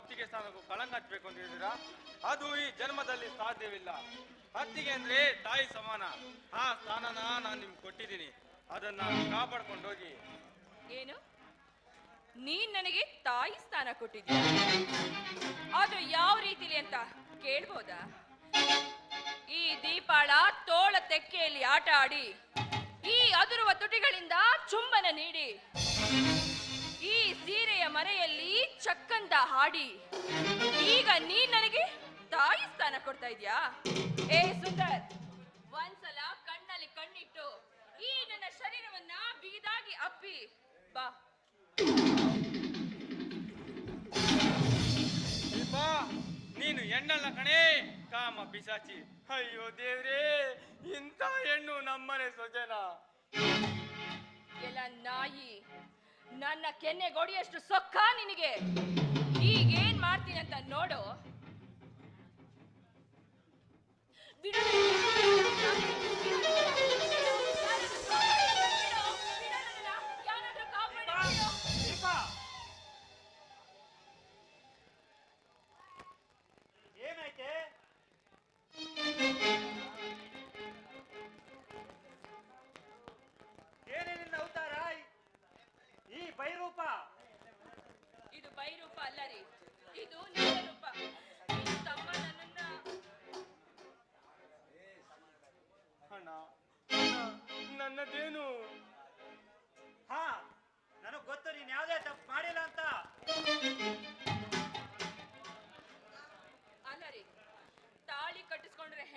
ಅತ್ತಿಗೆ ಸ್ಥಾನಕ್ಕೂ ಕಳಂಕ ಹಚ್ಚಬೇಕು ಅಂತ ಹೇಳಿದಿರಾ ಅದು ಈ ಜನ್ಮದಲ್ಲಿ ಸಾಧ್ಯವಿಲ್ಲ. ಹತ್ತಿಗೆ ಅಂದ್ರೆ ತಾಯಿ ಸಮಾನ. ಆ ಸ್ಥಾನನ ನಾನು ನಿಮ್ಗೆ ಕೊಟ್ಟಿದ್ದೀನಿ. ಅದನ್ನ ಕಾಪಾಡ್ಕೊಂಡು ಹೋಗಿ. ಏನು? ನೀನ್ ನನಗೆ ತಾಯಿ ಸ್ಥಾನ ಕೊಟ್ಟಿದ್ಯಾ ಆದ್ರೂ ಯಾವ ರೀತಿಲಿ ಅಂತ ಕೇಳ್ಬೋದಾ? ಈ ದೀಪಾಳ ತೋಳ ತೆಕ್ಕೆಯಲ್ಲಿ ಆಟ ಆಡಿ, ಈ ಅದುರುವ ತುಟಿಗಳಿಂದ ಚುಂಬನ ನೀಡಿ ಸೀರೆಯ ಮರೆಯಲ್ಲಿ ಚಕ್ಕಂದ ಹಾಡಿ. ಈಗ ನೀ ನನಗೆ ತಾಯಿ ಸ್ಥಾನ ಕೊಡ್ತಾ ಇದ್ಯಾ? ಏ ಸುಂದರ್ ಒಂದ್ಸಲ ಕಣ್ಣಲ್ಲಿ ಕಣ್ಣಿಟ್ಟು ಈ ನನ್ನ ಶರೀರವನ್ನ ಬೀದಾಗಿ ಅಪ್ಪಿ. ಬಾ. ದೀಪ ನೀನು ಹೆಣ್ಣಲ್ಲ ಕಣೇ. ಕಾಮ ಪಿಸಾಚಿ ಅಯ್ಯೋ ದೇವ್ರೇ ಇಂಥ ಹೆಣ್ಣು ನಮ್ಮನೆ ಸೊಜನ ಎಲ್ಲ ನಾಯಿ ನನ್ನ ಕೆನ್ನೆ ಗೊಡಿಯಷ್ಟು ಸೊಕ್ಕ ನಿನಗೆ ಈಗೇನ್ ಮಾಡ್ತೀನಿ ಅಂತ ನೋಡು.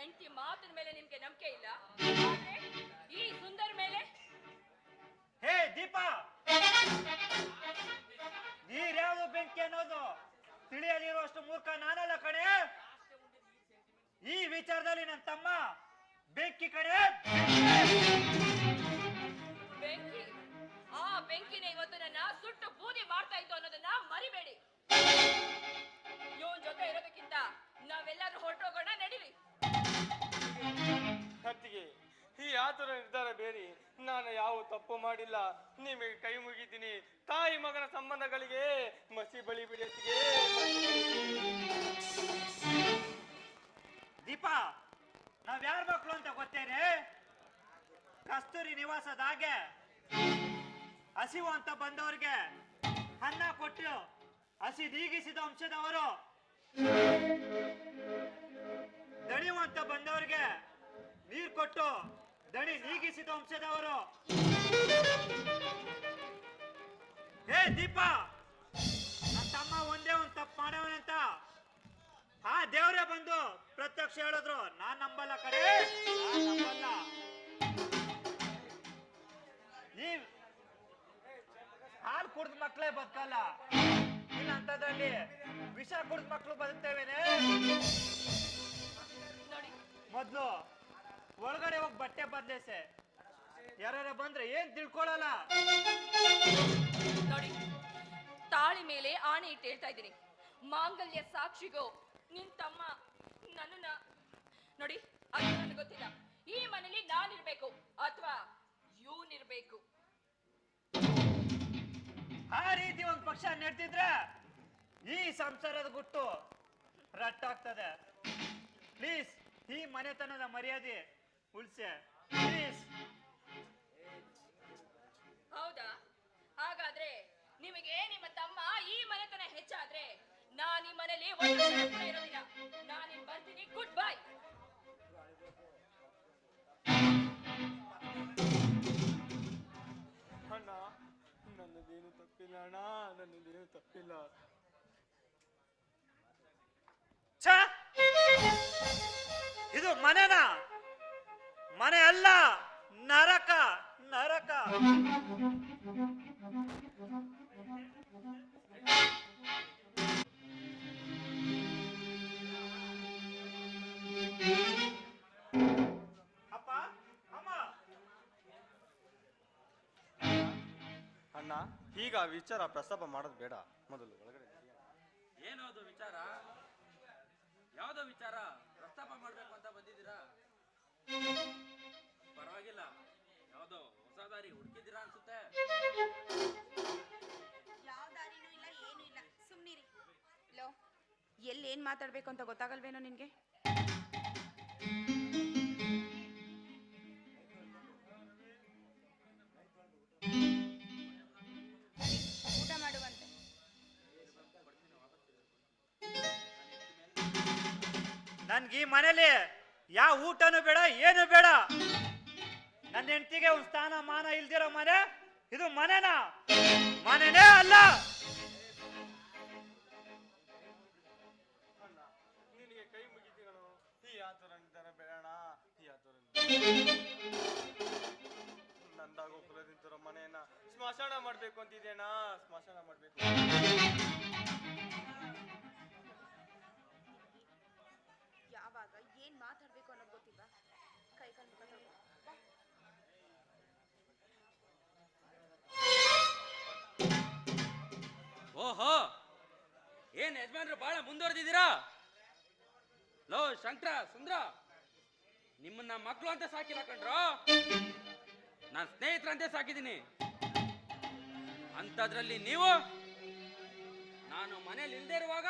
ಹೆಂಡತಿ ಮಾತಿನ ಮೇಲೆ ನಿಮ್ಗೆ ನಂಬಿಕೆ ಇಲ್ಲ. ಆದ್ರೆ ಈ ಸುಂದರ್ ಮೇಲೆ ಹೇ ದೀಪ! ನೀರ್ಯಾವುದು ಬೆಂಕಿ ಅನ್ನೋದು ತಿಳಿಯಲಿರುವಷ್ಟು ಮೂರ್ಖ ನಾನಲ್ಲ ಕಣೆ. ಈ ವಿಚಾರದಲ್ಲಿ ನನ್ನ ತಮ್ಮ ಬೆಂಕಿ ಕಣೆ. ಬೆಂಕಿ ಆ ಬೆಂಕಿನೇ ಇವತ್ತು ನನ್ನ ಸುಟ್ಟು ಬೂದಿ ಮಾಡ್ತಾ ಇತ್ತು ಅನ್ನೋದನ್ನ ಮರಿಬೇಡಿ. ಇವನ್ ಜೊತೆ ಇರೋದಕ್ಕಿಂತ ನಾವೆಲ್ಲರೂ ಹೊರಟೋಗೋಣ ನಡೀರಿ. ಅತ್ತಿಗೆ ಈ ಆತರ ನಿರ್ಧಾರ ಬೇರೆ ನಾನು ಯಾವ ತಪ್ಪು ಮಾಡಿಲ್ಲ. ನಿಮಗೆ ಕೈ ಮುಗಿತೀನಿ. ತಾಯಿ ಮಗನ ಸಂಬಂಧಗಳಿಗೆ ಮಸಿ ಬಳಿ ಬಿಡತ್ತಿಗೆ ದೀಪಾ, ನಾವ್ ಯಾರ ಮಕ್ಳು ಅಂತ ಗೊತ್ತೇನೆ? ಕಸ್ತೂರಿ ನಿವಾಸದ ಹಾಗೆ. ಹಸಿವು ಅಂತ ಬಂದವ್ರಿಗೆ ಅನ್ನ ಕೊಟ್ಟು ಹಸಿ ದೀಗಿಸಿದ ವಂಶದವರು ದಣಿ ನೀಗಿಸಿದ ವಂಶದವರು. ಹೇ ದೀಪ ನನ್ನ ತಮ್ಮ ಒಂದೇ ಒಂದು ತಪ್ಪು ಮಾಡವನಂತ. ಆ ದೇವರೇ ಬಂದು ಪ್ರತ್ಯಕ್ಷ ಹೇಳಿದ್ರು ನಾನ್ ನಂಬಲ್ಲ ಕಡೆ ನಾನ್ ನಂಬಲ್ಲ. ನೀವ್ ಹಾಲು ಕುಡ್ದ ಮಕ್ಕಳೇ ಬದುಕಲ್ಲ. ಇಲ್ಲ ಅಂತದ್ರಲ್ಲಿ ವಿಷ ಕುಡ್ದ ಮಕ್ಕಳು ಬದುಕ್ತೇವೆ ಮೊದ್ಲು ಒಳಗಡೆ ಹೋಗಿ ಬಟ್ಟೆ ಬದಲೇಸೆ. ಯಾರ ಬಂದ್ರೆ ಏನ್ ತಿಳ್ಕೊಳಲ್ಲ. ನೋಡಿ ತಾಳಿ ಮೇಲೆ ಆಣೆ ಇಟ್ಟು ಹೇಳ್ತಾ ಇದ್ದೀನಿ. ಮಾಂಗಲ್ಯ ಸಾಕ್ಷಿಗೋ ನಿನ್ ತಮ್ಮ ನನ್ನನ್ನ ನೋಡಿ ಅದು ನನಗೆ ಗೊತ್ತಿಲ್ಲ. ಈ ಮನೇಲಿ ನಾನಿರ್ಬೇಕು ಅಥವಾ ಇವನಿರ್ಬೇಕು. ಆ ರೀತಿ ಒಂದ್ ಪಕ್ಷ ನಡ್ತಿದ್ರ ಈ ಸಂಸಾರದ ಗುಟ್ಟು ರಟ್ಟಾಗ್ತದೆ. ಪ್ಲೀಸ್ ಈ ಮನೆತನದ ಮರ್ಯಾದೆ ಉಳ್ಸೆ ಪ್ಲೀಸ್ ಹೌದಾ? ಹಾಗಾದ್ರೆ ನಿಮಗೆ ನಿಮ್ಮ ತಮ್ಮ ಈ ಮನೆತನ ಹೆಚ್ಚಾದ್ರೆ ನಾನು ಈ ಮನೇಲಿ ಒಂದು ಕ್ಷಣ ಕೂಡ ಇರೋದಿಲ್ಲ. ನಾನಿನ್ ಬರ್ತೀನಿ. ಗುಡ್ ಬೈ ಅಣ್ಣ ನನ್ನದೇನು ತಪ್ಪಿಲ್ಲ ಅಣ್ಣ ನನ್ನದೇನು ತಪ್ಪಿಲ್ಲ. ಛ! ಇದು ಮನೆನಾ? ಮನೆ ಅಲ್ಲ ನರಕ ನರಕ. ಅಪ್ಪ ಅಮ್ಮ. ಅಣ್ಣ ಈಗ ಆ ವಿಚಾರ ಪ್ರಸ್ತಾಪ ಮಾಡೋದು ಬೇಡ. ಮೊದಲು ಒಳಗಡೆ ಏನೋ ಅದು ವಿಚಾರ? ಯಾವ್ದೋ ವಿಚಾರ? ಪ್ರಸ್ತಾಪ ಮಾಡ್ಬೇಕು ಪರವಾಗಿಲ್ಲ. ಯಾವ್ದೋ ಹೊಸ ದಾರಿ ಹುಡುಕಿದ್ದೀರಾ ಅನ್ಸುತ್ತೆ? ಯಾವ ದಾರಿನೂ ಇಲ್ಲ ಏನೂ ಇಲ್ಲ. ಸುಮ್ನಿರಿ. ಲೋ ಎಲ್ಲಿ ಏನು ಮಾತಾಡ್ಬೇಕು ಅಂತ ಗೊತ್ತಾಗಲ್ವೇನೋ ನಿನ್ಗೆ? ಊಟ ಮಾಡುವಂತೆ. ನನ್ಗೆ ಈ ಮನೇಲಿ ಯಾವ ಊಟನೂ ಬೇಡ, ಏನು ಬೇಡ. ನನ್ನ ಹೆಂಡತಿಗೆ ಒಂದು ಸ್ಥಾನ ಮಾನ ಇಲ್ದಿರೋ ಮನೆ, ಇದು ಮನೆನಾ? ಮನೆನೇ ಅಲ್ಲ. ನಿನಗೆ ಕೈ ಈ ಈ ಸ್ಮಶಾನ ಮಾಡ್ಬೇಕು ಅಂತಿದ್ದೇನಾ ಸ್ಮಶಾನ ಮಾಡ್ಬೇಕು. ಏನ್ ಯಜಮಾನ್ರು ಬಹಳ ಮುಂದುವರೆದಿದ್ದೀರಾ? ಲೋ, ಶಂಕರ, ಸುಂದ್ರ, ನಿಮ್ಮನ್ನ ಮಕ್ಕಳು ಅಂತ ಸಾಕಿಲ್ಲ ಕಣ್ರೋ? ನಾನು ಸ್ನೇಹಿತರಂತೆ ಸಾಕಿದ್ದೀನಿ. ಅಂಥದ್ರಲ್ಲಿ ನೀವು, ನಾನು ಮನೇಲಿ ಇಲ್ದೇ ಇರುವಾಗ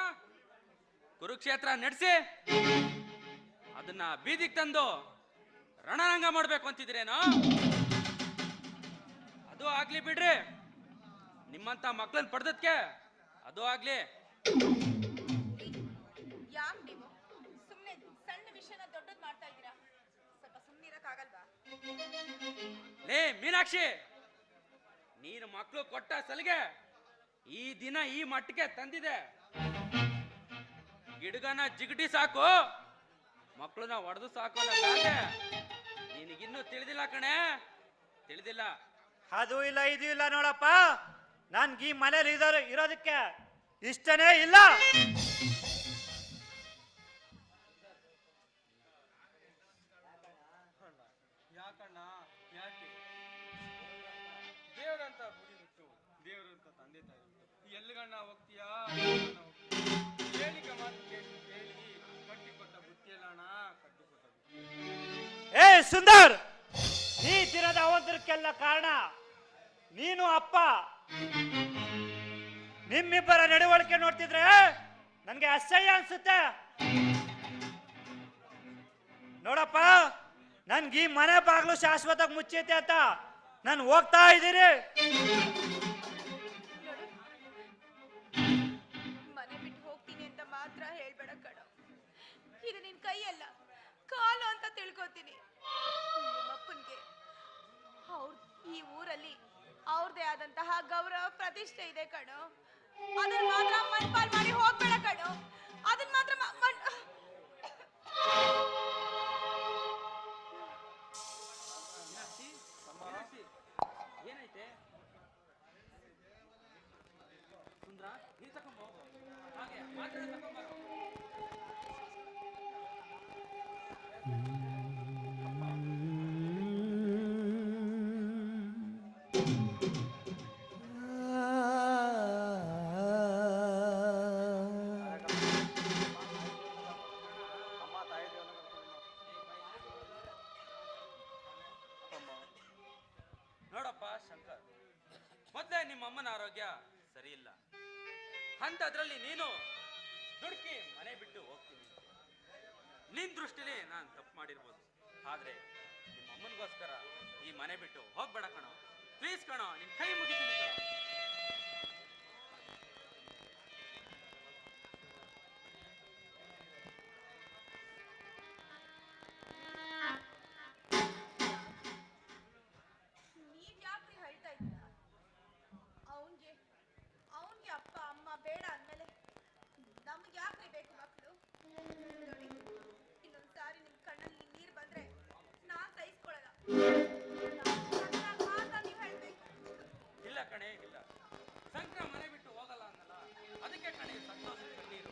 ಕುರುಕ್ಷೇತ್ರ ನಡೆಸಿ, ಅದನ್ನ ಬೀದಿಗೆ ತಂದು ರಣರಂಗ ಮಾಡ್ಬೇಕು ಅಂತಿದ್ರೇನೋ ಅದು ಆಗ್ಲಿ ಬಿಡ್ರಿ. ನಿಮ್ಮಂತ ಮಕ್ಕಳನ್ನ ಪಡೆದಕ್ಕೆ ಅದು ಆಗ್ಲಿ. ಯಾಕ್ ನೀವು? ಸುಮ್ನೆ ಸಣ್ಣ ವಿಷಯನ ದೊಡ್ಡದ್ ಮಾಡ್ತಾ ಇದ್ದೀರಾ? ಸ್ವಲ್ಪ ಸುಮ್ಮನೆ ಇರಕ್ಕಾಗಲ್ವಾ ಲೇ ಮೀನಾಕ್ಷಿ! ನೀನು ಮಕ್ಕಳು ಕೊಟ್ಟ ಸಲಿಗೆ ಈ ದಿನ ಈ ಮಟ್ಟಕ್ಕೆ ತಂದಿದೆ. ಗಿಡಗನ ಜಿಗಟಿ ಸಾಕು. ಮಕ್ಕಳನ್ನ ಒಡೆದು ಸಾಕು. ನಿನಗಿನ್ನು ತಿಳಿದಿಲ್ಲ ಕಣೆ. ತಿಳಿದಿಲ್ಲ. ಅದು ಇಲ್ಲ ಇದು ಇಲ್ಲ ನೋಡಪ್ಪ. ನನ್ಗೆ ಈ ಮನೇಲಿ ಇರೋ ಇರೋದಕ್ಕೆ ಇಷ್ಟನೇ ಇಲ್ಲ. ಯಾಕಣ್ಣ? ಯಾಕೆ? ದೇವರಂತ ಗುಡಿ ಬಿಟ್ಟು ದೇವರಂತ ತಂದೆ ತಾಯಿ ಎಲ್ಲಿಗಣ್ಣ ಹೋಗ್ತೀಯಾ? ಹೇಳಿಕೆ ಮಾತು ಕೇಳಿ ಕೇಳಿ. ಕಟ್ಟಿಕೊಟ್ಟ ಬುತ್ತಿಯಲ್ಲ ಅಣ್ಣ ಕಟ್ಟಿಕೊಟ್ಟ ಏ ಸುಂದರ್! ನೀ ತಿರದ ಅವಂತರಕ್ಕೆಲ್ಲ ಕಾರಣ ನೀನು ಅಪ್ಪ. ನಿಮ್ಮಿಬ್ಬರ ನಡವಳಿಕೆ ನೋಡ್ತಿದ್ರೆ ನನಗೆ ಅಸಹ್ಯ ಅನ್ಸುತ್ತೆ. ನೋಡಪ್ಪ, ನನ್ಗೆ ಈ ಮನೆ ಬಾಗ್ಲು ಶಾಶ್ವತ ಮುಚ್ಚೈತೆ ಅಂತ ನಾನು ಹೋಗ್ತಾ ಇದ್ದೀನಿ. ಮನೆ ಬಿಟ್ಟು ಹೋಗ್ತೀನಿ ಅಂತ ಮಾತ್ರ ಹೇಳ್ಬೇಡ ಕಣ. ಇದು ನಿನ್ ಕೈಯಲ್ಲ, ಕಾಲು ಅಂತ ತಿಳ್ಕೊತೀನಿ. ಅಪ್ಪನ್ಗೆ ಅವ್ರ ಈ ಊರಲ್ಲಿ ಅವ್ರದೇ ಆದಂತಹ ಗೌರವ ಪ್ರತಿಷ್ಠೆ ಇದೆ ಕಣೋ. ಅದನ್ನ ಮಾತ್ರ ಮಣ್ಪಾಲ್ ಮಾಡಿ ಹೋಗ್ಬೇಡ ಕಣು ಅದನ್ನ ಮಾತ್ರ ಮ- ಮೊದಲೇ ನಿಮ್ಮ ಅಮ್ಮನ ಆರೋಗ್ಯ ಸರಿ ಇಲ್ಲ ಅಂಥದ್ರಲ್ಲಿ ನೀನು ದುಡುಕಿ ಮನೆ ಬಿಟ್ಟು ಹೋಗ್ತೀನಿ. ನಿನ್ ದೃಷ್ಟಿಲಿ ನಾನು ತಪ್ಪು ಮಾಡಿರ್ಬೋದು. ಆದ್ರೆ ನಿಮ್ಮ ಅಮ್ಮನಿಗೋಸ್ಕರ ಈ ಮನೆ ಬಿಟ್ಟು ಹೋಗ್ಬೇಡ ಕಣೋ. ಪ್ಲೀಸ್ ಕಣೋ, ನಿನ್ ಕೈ ಮುಗಿತೀನಿ ಕಣೋ. ಇಲ್ಲ ಕಣೆ, ಇಲ್ಲ. ಶಂಕರ ಮನೆ ಬಿಟ್ಟು ಹೋಗಲ್ಲ ಅನ್ನಲ್ಲ. ಅದಕ್ಕೆ ಕಣೆ, ಸಂತೋಷ ನೀರು.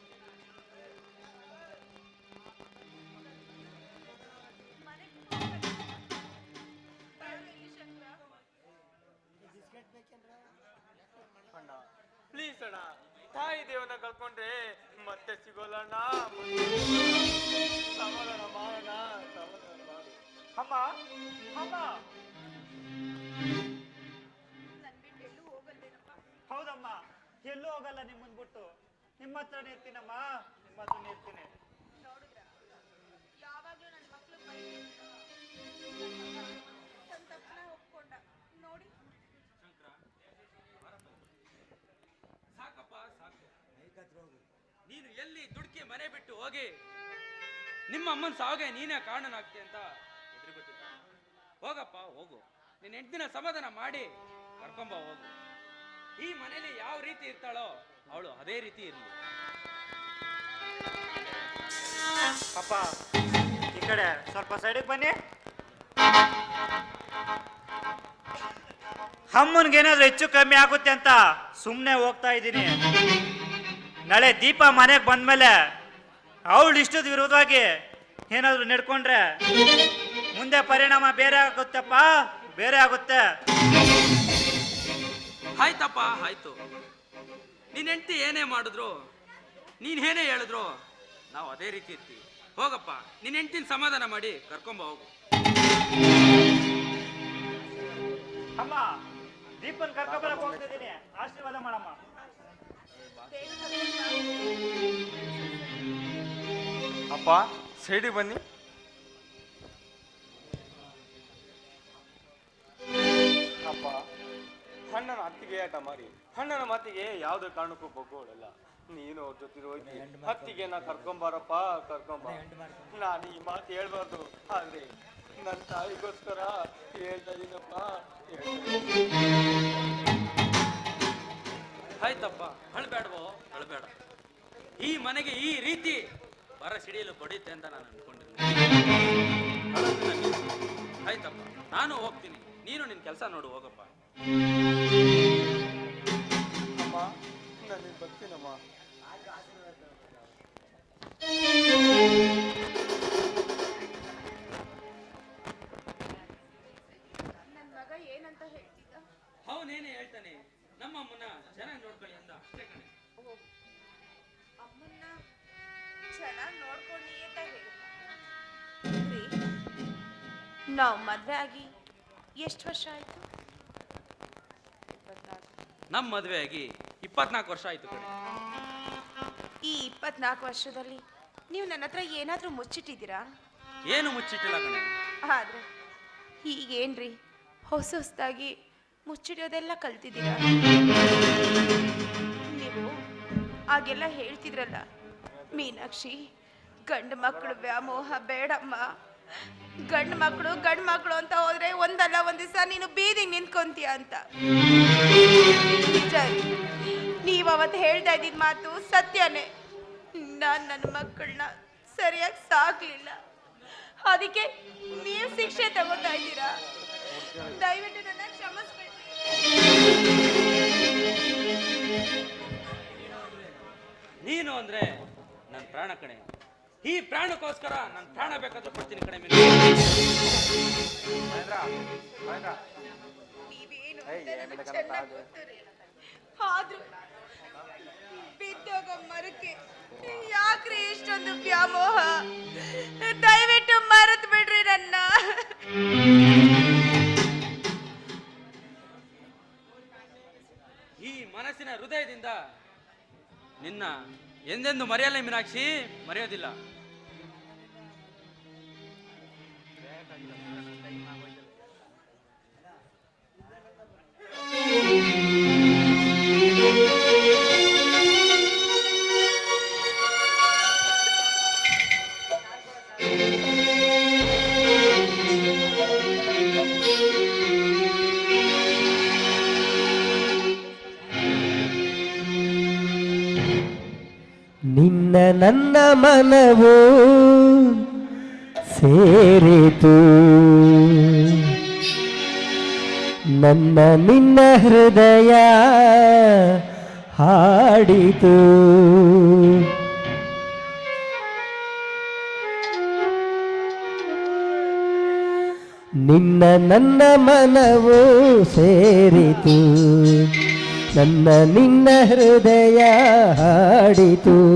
ಪ್ಲೀಸ್ ಅಣ್ಣ, ತಾಯಿ ದೇವನ ಕಳ್ಕೊಂಡ್ರೆ ಮತ್ತೆ ಸಿಗೋಲ್ಲ ಅಣ್ಣ. ಮಾಡೋಣ ಅಮ್ಮ ಅಮ್ಮ. ಹೌದಮ್ಮ, ಎಲ್ಲೂ ಹೋಗಲ್ಲ ನಿಮ್ಮನ್ ಬಿಟ್ಟು. ನಿಮ್ಮ ಹತ್ರನೇ ಇರ್ತೀನಮ್ಮ, ನಿಮ್ಮ ಹತ್ರನೇ ನೋಡಿದ್ರ ಯಾವಾಗ್ಲೂ ನನ್ನ ಒಪ್ಕೊಂಡ ನೋಡಿ ಸಾಕಪ್ಪ, ಸಾಕು. ನೀನು ಎಲ್ಲಿ ದುಡ್ಕಿ ಮನೆ ಬಿಟ್ಟು ಹೋಗಿ? ನಿಮ್ಮ ಅಮ್ಮನ ಸಾವಿಗೆ ನೀನೇ ಕಾರಣನಾಗ್ತಿ ಅಂತ ಹೋಗಪ್ಪ, ಹೋಗು. ನಿನ್ನ ದಿನ ಸಮಾಧಾನ ಮಾಡಿ ಕರ್ಕೊಂಬ, ಹೋಗು. ಈ ಮನೇಲಿ ಯಾವ ರೀತಿ ಇರ್ತಾಳೋ ಅವಳು ಅದೇ ರೀತಿ ಇರಲಿ. ಪಾಪ, ಈ ಕಡೆ ಸ್ವಲ್ಪ ಸೈಡಿಗೆ ಬನ್ನಿ. ಅಮ್ಮನ್ಗೇನಾದ್ರೂ ಹೆಚ್ಚು ಕಮ್ಮಿ ಆಗುತ್ತೆ ಅಂತ ಸುಮ್ಮನೆ ಹೋಗ್ತಾ ಇದ್ದೀನಿ. ನಾಳೆ ದೀಪ ಮನೆಗೆ ಬಂದ್ಮೇಲೆ ಅವಳು ಇಷ್ಟದ ವಿರೋಧವಾಗಿ ಏನಾದರೂ ನಡ್ಕೊಂಡ್ರೆ ಮುಂದೆ ಪರಿಣಾಮ ಬೇರೆ ಆಗುತ್ತಪ್ಪ? ಬೇರೆ ಆಗುತ್ತೆ. ಆಯ್ತಪ್ಪ ಆಯ್ತು. ನಿನ್ನ ಹೆಂಡತಿ ಏನೇ ಮಾಡಿದ್ರು ನೀನ್ ಏನೇ ಹೇಳಿದ್ರು ನಾವು ಅದೇ ರೀತಿ ಇರ್ತೀವಿ. ಹೋಗಪ್ಪ ನಿನ್ನ ಹೆಂಡತಿನ ಸಮಾಧಾನ ಮಾಡಿ ಕರ್ಕೊಂಬ ಹೋಗು. ಅಮ್ಮ ದೀಪನ್ ಕರ್ಕೊಬರಕ್ ಹೋಗ್ತಾ ಇದ್ದೀನಿ. ಆಶೀರ್ವಾದ ಮಾಡಮ್ಮ. ಅಪ್ಪ ಸೈಡಿಗೆ ಬನ್ನಿ. ಅಣ್ಣನ ಅತ್ತಿಗೆ ಆಟ ಮಾಡಿ ಅಣ್ಣನ ಮಾತಿಗೆ ಯಾವುದೇ ಕಾರಣಕ್ಕೂ ಬಗ್ಗೋಳಲ್ಲ ನೀನು ಅವ್ರ ಜೊತೆ ಹೋಗಿ ಹತ್ತಿಗೆ ನಾ ಕರ್ಕೊಂಬಾರಪ್ಪ ಕರ್ಕೊಂಬ. ನಾನು ಈ ಮಾತು ಹೇಳ್ಬಾರ್ದು ಆದ್ರೆ ನನ್ನ ತಾಯಿಗೋಸ್ಕರ ಹೇಳ್ತಾ ಇದೀನಪ್ಪ. ಆಯ್ತಪ್ಪ ಅಳ್ಬೇಡವೋ ಅಳ್ಬೇಡ ಈ ಮನೆಗೆ ಈ ರೀತಿ ಬರ ಸಿಡಿಯಲು ಬಡಿಯುತ್ತೆ ಅಂತ ನಾನು ಅನ್ಕೊಂಡಿದ್ದೀನಿ. ಆಯ್ತಪ್ಪ ನಾನು ಹೋಗ್ತೀನಿ. ನೀನು ನಿನ್ನ ಕೆಲಸ ನೋಡು ಹೋಗಪ್ಪ. ಅಮ್ಮ ನಾನು ಬರ್ತೀನಮ್ಮ ನನ್ನ ಮಗ ಏನಂತ ಹೇಳ್ತಿದ್ದ ಅವನೇನೇ ಹೇಳ್ತಾನೆ. ನಮ್ಮ ಅಮ್ಮನ ಚೆನ್ನಾಗಿ ನೋಡ್ಕೊಳ್ಳಿ ಅಂತ ಅಷ್ಟೇ ಕಣೆ ಅಮ್ಮನ್ನ ಚೆನ್ನಾಗಿ ನೋಡ್ಕೊಳ್ಳಿ ಅಂತ ಹೇಳಿ ನಾವು ಮದ್ವೆ ಆಗಿ ಎಷ್ಟು ವರ್ಷ ಆಯ್ತು? ನಮ್ಮ ಮದುವೆ ಆಗಿ ಇಪ್ಪತ್ನಾಲ್ಕು ವರ್ಷ ಆಯ್ತು ಕಣೆ. ಈ ಇಪ್ಪತ್ನಾಲ್ಕು ವರ್ಷದಲ್ಲಿ ನೀವು ನನ್ನ ಹತ್ರ ಏನಾದರೂ ಮುಚ್ಚಿಟ್ಟಿದ್ದೀರಾ? ಏನು ಮುಚ್ಚಿಟ್ಟಿಲ್ಲ ಕಣೆ. ಆದ್ರೆ ಈಗೇನ್ರಿ ಹೊಸ ಹೊಸದಾಗಿ ಮುಚ್ಚಿಡೋದೆಲ್ಲ ಕಲ್ತಿದ್ದೀರಾ? ನೀವು ಹಾಗೆಲ್ಲ ಹೇಳ್ತಿದ್ರಲ್ಲ ಮೀನಾಕ್ಷಿ ಗಂಡು ಮಕ್ಕಳು ವ್ಯಾಮೋಹ ಬೇಡಮ್ಮ. ಗಂಡು ಮಕ್ಕಳು ಗಂಡು ಮಕ್ಕಳು ಅಂತ ಹೋದ್ರೆ ಒಂದಲ್ಲ ಒಂದ್ ದಿವಸ ನೀನು ಬೀದಿ ನಿಂತ್ಕೊಂತೀಯ ಅಂತ. ನೀವ್ ಅವತ್ ನೀವು ಅವತ್ತು ಹೇಳ್ತಾ ಇದ್ದಿದ್ ಮಾತು ಸತ್ಯನೇ. ನಾನು ನನ್ನ ಮಕ್ಕಳನ್ನ ಸರಿಯಾಗಿ ಸಾಕ್ಲಿಲ್ಲ. ಅದಕ್ಕೆ ನೀವು ಶಿಕ್ಷೆ ತಗೋತಾ ಇದ್ದೀರಾ? ದಯವಿಟ್ಟು ನನ್ನ ಕ್ಷಮಿಸ್ಬಿಡಿ ನೀನು ಅಂದ್ರೆ ನನ್ನ ಪ್ರಾಣ ಕಣೆ. ಈ ಪ್ರಾಣಕ್ಕೋಸ್ಕರ ನನ್ನ ಪ್ರಾಣ ಬೇಕಾದ್ರೂ ಕೊಡ್ತೀನಿ ಕಡೆ ಮೀನು. ಮಹೇಂದ್ರ ಮಹೇಂದ್ರ. ನೀವೇನು ಅಂತ ನನಗೆ ಏನ್ ಚೆನ್ನಾಗ್ ಬೇಕಂತ ಗೊತ್ತು ರೀ. ಆದ್ರೂ ಬಿದ್ದೋಗ ಮರಕ್ಕೆ ಯಾಕ್ರಿ ಇಷ್ಟೊಂದು ವ್ಯಾಮೋಹ? ದಯವಿಟ್ಟು ಮರೆತು ಬಿಡ್ರಿ ನನ್ನ. ಈ ಮನಸ್ಸಿನ ಹೃದಯದಿಂದ ನಿನ್ನ ಎಂದೆಂದು ಮರೆಯಲ್ಲ ಮೀನಾಕ್ಷಿ ಮರೆಯೋದಿಲ್ಲ. ಮನವು ಸೇರಿತು. ನನ್ನ ನಿನ್ನ ಹೃದಯ ಹಾಡಿತು. ನಿನ್ನ ನನ್ನ ಮನವು ಸೇರಿತು. ನನ್ನ ನಿನ್ನ ಹೃದಯ ಹಾಡಿತು.